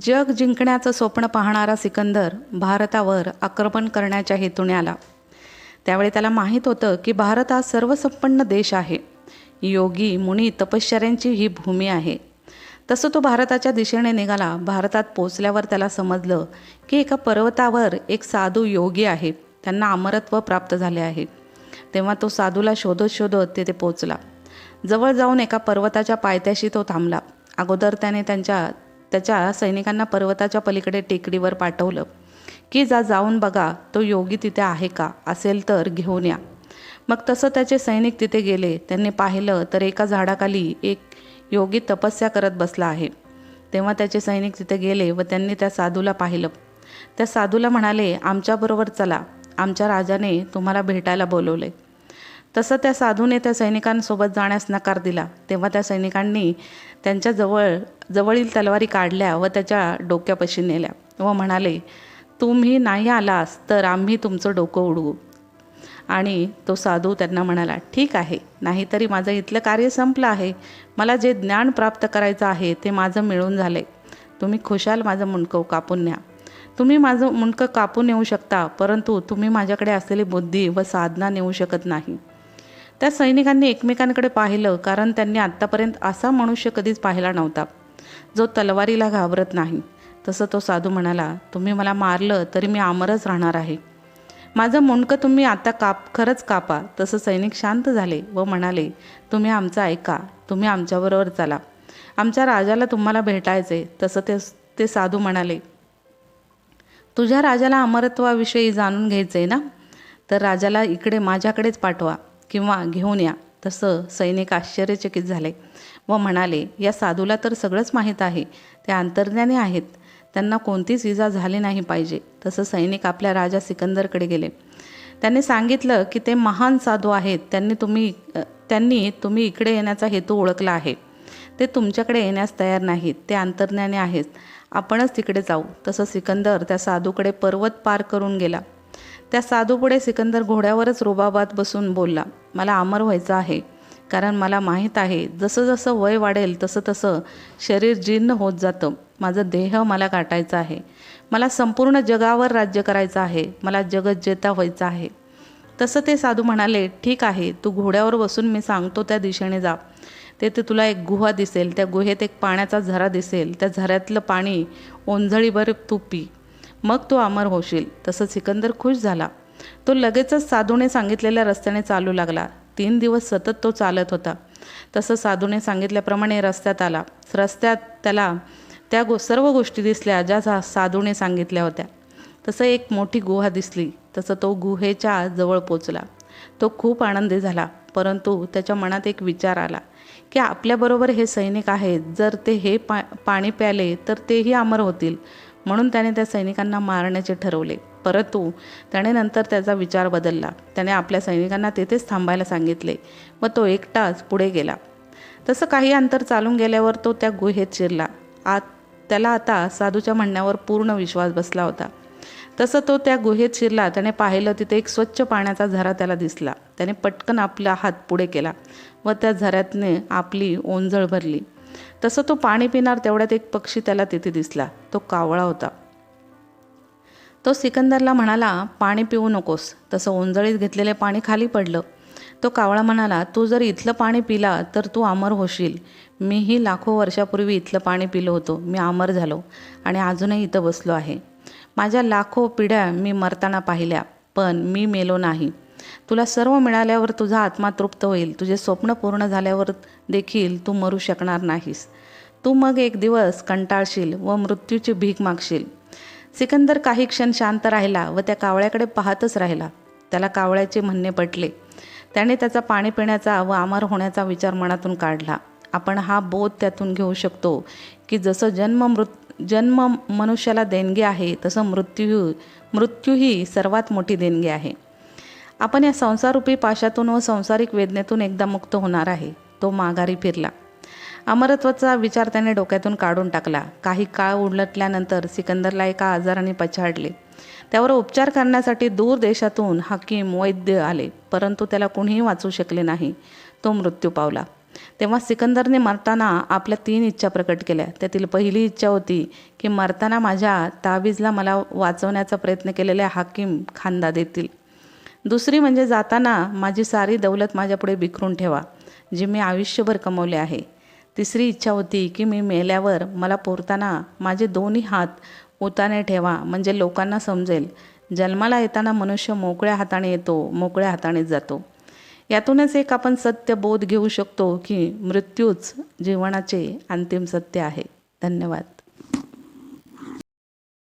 जग जिंकण्याचं स्वप्न पाहणारा सिकंदर भारतावर आक्रमण करण्याच्या हेतूने आला. त्यावेळी त्याला माहीत होतं की भारत हा सर्वसंपन्न देश आहे. योगी मुनी तपश्चर्यांची ही भूमी आहे. तसं तो भारताच्या दिशेने निघाला. भारतात पोचल्यावर त्याला समजलं की एका पर्वतावर एक साधू योगी आहे. त्यांना अमरत्व प्राप्त झाले आहे. तेव्हा तो साधूला शोधत शोधत तेथे पोचला. जवळ जाऊन एका पर्वताच्या पायथ्याशी तो थांबला. अगोदर त्याने त्यांच्या त्याच्या सैनिकांना पर्वताच्या पलीकडे टेकडीवर पाठवलं की जा जाऊन बघा तो योगी तिथे आहे का? असेल तर घेऊन या. मग तसं त्याचे सैनिक तिथे गेले. त्यांनी पाहिलं तर एका झाडाखाली एक योगी तपस्या करत बसला आहे. तेव्हा त्याचे सैनिक तिथे गेले व त्यांनी त्या साधूला पाहिलं. त्या साधूला म्हणाले आमच्याबरोबर चला. आमच्या राजाने तुम्हाला भेटायला बोलवले. तसं त्या साधूने त्या सैनिकांसोबत जाण्यास नकार दिला. तेव्हा त्या सैनिकांनी त्यांच्या जवळ जवळील तलवारी काढल्या व त्याच्या डोक्यापाशी नेल्या व म्हणाले तुम्ही नाही आलास तर आम्ही तुमचं डोकं उडवू. आणि तो साधू त्यांना म्हणाला ठीक आहे नाहीतरी माझं इथलं कार्य संपलं आहे. मला जे ज्ञान प्राप्त करायचं आहे ते माझं मिळून झालं आहे तुम्ही खुशाल माझं मुंडकं कापून न्या. तुम्ही माझं मुंडकं कापून नेऊ शकता परंतु तुम्ही माझ्याकडे असलेली बुद्धी व साधना नेऊ शकत नाही. त्या सैनिकांनी एकमेकांकडे पाहिलं कारण त्यांनी आत्तापर्यंत असा मनुष्य कधीच पाहिला नव्हता. जो तलवारीला घाबरत नाही. तसं तो साधू म्हणाला तुम्ही मला मारलं तरी मी अमरच राहणार आहे. माझं मुंडकं तुम्ही आता काप खरंच कापा. तसं सैनिक शांत झाले व म्हणाले तुम्ही आमचं ऐका तुम्ही आमच्याबरोबर चला. आमच्या राजाला तुम्हाला भेटायचे तसं ते ते साधू म्हणाले तुझ्या राजाला अमरत्वाविषयी जाणून घ्यायचं आहे ना? तर राजाला इकडे माझ्याकडेच पाठवा. किंवा घेऊन या. तसं सैनिक आश्चर्यचकित झाले व म्हणाले या साधूला तर सगळंच माहीत आहे. ते अंतर्ज्ञानी आहेत. त्यांना कोणतीच इजा झाली नाही पाहिजे. तसं सैनिक आपल्या राजा सिकंदरकडे गेले. त्यांनी सांगितलं की ते महान साधू आहेत. त्यांनी तुम्ही त्यांनी तुम्ही इकडे येण्याचा हेतू ओळखला आहे. ते तुमच्याकडे येण्यास तयार नाहीत. ते अंतर्ज्ञानी आहेत. आपणच तिकडे जाऊ. तसं सिकंदर त्या साधूकडे पर्वत पार करून गेला. त्या साधूपुढे सिकंदर घोड्यावरच रुबाबात बसून बोलला मला अमर व्हायचं आहे कारण मला माहीत आहे जसं जसं वय वाढेल तसं तसं शरीर जीर्ण होत जातं. माझं देह मला गाठायचं आहे. मला संपूर्ण जगावर राज्य करायचं आहे. मला जगत जेता व्हायचं आहे. तसं ते साधू म्हणाले ठीक आहे तू घोड्यावर बसून मी सांगतो त्या दिशेने जा. तेथे तुला एक गुहा दिसेल. त्या गुहेत एक पाण्याचा झरा दिसेल. त्या झऱ्यातलं पाणी ओंजळीभर तू पी मग तो अमर होशील. तसं सिकंदर खुश झाला. तो लगेचच साधूने सांगितलेल्या रस्त्याने चालू लागला. तीन दिवस सतत तो चालत होता. तसं साधूने सांगितल्याप्रमाणे रस्त्यात आला. रस्त्यात त्याला त्या गो सर्व गोष्टी दिसल्या ज्या साधूने सांगितल्या होत्या. तसं एक मोठी गुहा दिसली. तसं तो गुहेच्या जवळ पोचला. तो खूप आनंदी झाला. परंतु त्याच्या मनात एक विचार आला की आपल्याबरोबर हे सैनिक आहेत. जर ते हे पा पाणी प्याले तर तेही अमर होतील. म्हणून त्याने त्या सैनिकांना मारण्याचे ठरवले. परंतु त्याने नंतर त्याचा विचार बदलला. त्याने आपल्या सैनिकांना तेथेच थांबायला सांगितले व तो एकटाच पुढे गेला. तसं काही अंतर चालून गेल्यावर तो त्या गुहेत शिरला. आत त्याला आता साधूच्या म्हणण्यावर पूर्ण विश्वास बसला होता. तसं तो त्या गुहेत शिरला. त्याने पाहिलं तिथे एक स्वच्छ पाण्याचा झरा त्याला दिसला. त्याने पटकन आपला हात पुढे केला व त्या झऱ्यातने आपली ओंजळ भरली. तसं तो पाणी पिणार तेवढ्यात एक पक्षी त्याला तिथे दिसला. तो कावळा होता. तो सिकंदरला म्हणाला पाणी पिऊ नकोस. तसं ओंजळीत घेतलेले पाणी खाली पडलं. तो कावळा म्हणाला तू जर इथलं पाणी पिला तर तू अमर होशील. मीही लाखो वर्षापूर्वी इथलं पाणी पिलो होतो. मी अमर झालो आणि अजूनही इथं बसलो आहे. माझ्या लाखो पिढ्या मी मरताना पाहिल्या पण मी मेलो नाही. तुला सर्व मिळाल्यावर तुझा आत्मा तृप्त होईल. तुझे स्वप्न पूर्ण झाल्यावर देखील तू मरू शकणार नाहीस. तू मग एक दिवस कंटाळशील व मृत्यूची भीक मागशील. सिकंदर काही क्षण शांत राहिला व त्या कावळ्याकडे पाहतच राहिला. त्याला कावळ्याचे म्हणणे पटले. त्याने त्याचा पाणी पिण्याचा व आमर होण्याचा विचार मनातून काढला. आपण हा बोध त्यातून घेऊ शकतो की जसं जन्म मृत जन्म मनुष्याला देणगी आहे तसं मृत्यू मृत्यूही सर्वात मोठी देणगी आहे. आपण या संसाररूपी पाशातून व संसारिक वेदनेतून एकदा मुक्त होणार आहे. तो माघारी फिरला. अमरत्वाचा विचार त्याने डोक्यातून काढून टाकला. काही काळ उलटल्यानंतर सिकंदरला एका आजाराने पछाडले. त्यावर उपचार करण्यासाठी दूर देशातून हकीम वैद्य आले परंतु त्याला कुणीही वाचू शकले नाही. तो मृत्यू पावला. तेव्हा सिकंदरने मरताना आपल्या तीन इच्छा प्रकट केल्या. त्यातील पहिली इच्छा होती की मरताना माझ्या तावीजला मला वाचवण्याचा प्रयत्न केलेल्या हाकीम खांदा देतील. दुसरी म्हणजे जाताना माझी सारी दौलत माझ्यापुढे बिखरून ठेवा जी मी आयुष्यभर कमवले आहे. तिसरी इच्छा होती की मी मेल्यावर मला पोरताना माझे दोन्ही हात उताने ठेवा म्हणजे लोकांना समजेल. जन्माला येताना मनुष्य मोकळ्या हाताने येतो मोकळ्या हातानेच जातो. यातूनच एक आपण सत्य बोध घेऊ शकतो की मृत्यूच जीवनाचे अंतिम सत्य आहे. धन्यवाद.